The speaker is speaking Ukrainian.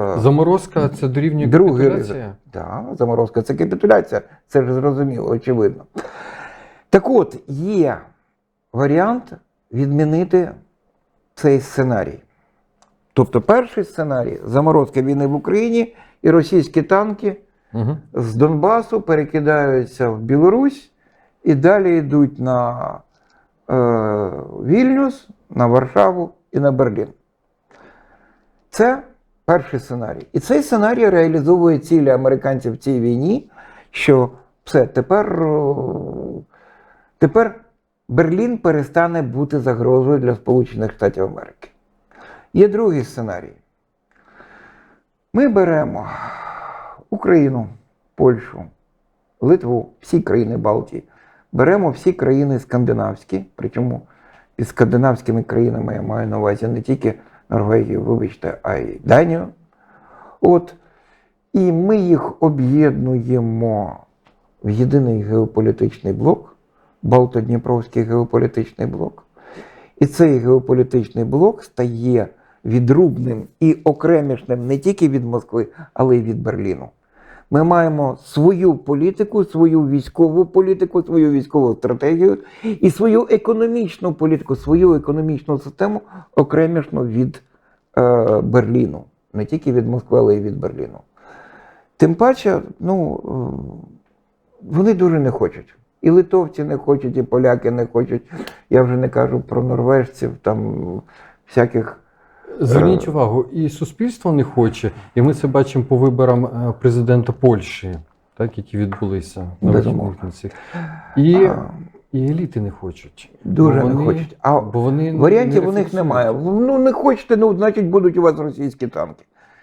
Заморозка це дорівнює Другий капітуляція? Да, заморозка це капітуляція, це ж зрозуміло, очевидно. Так от, є варіант відмінити цей сценарій. Тобто, перший сценарій заморозка війни в Україні і російські танки Угу. з Донбасу перекидаються в Білорусь і далі йдуть на е, Вільнюс, на Варшаву і на Берлін. Це перший сценарій. І цей сценарій реалізовує цілі американців в цій війні, що все, тепер, тепер Берлін перестане бути загрозою для Сполучених Штатів Америки. Є другий сценарій. Ми беремо Україну, Польщу, Литву, всі країни Балтії. Беремо всі країни скандинавські, причому під скандинавськими країнами я маю на увазі не тільки Норвегію, вибачте, а й Данію. От. І ми їх об'єднуємо в єдиний геополітичний блок, Балто-Дніпровський геополітичний блок. І цей геополітичний блок стає відрубним і окремішним не тільки від Москви, але й від Берліну. Ми маємо свою політику, свою військову політику, свою військову стратегію і свою економічну політику, свою економічну систему окремішну від е, Берліну. Не тільки від Москви, але й від Берліну. Тим паче, ну, е, вони дуже не хочуть. І литовці не хочуть, і поляки не хочуть. Я вже не кажу про норвежців, там всяких. Зверніть Е. увагу, і суспільство не хоче, і ми це бачимо по виборам е, президента Польщі, так, які відбулися на Безумовно. І, а, і еліти не хочуть. Дуже вони, не хочуть. А Бо вони варіантів не у них немає. Ну не хочете, ну значить будуть у вас російські танки.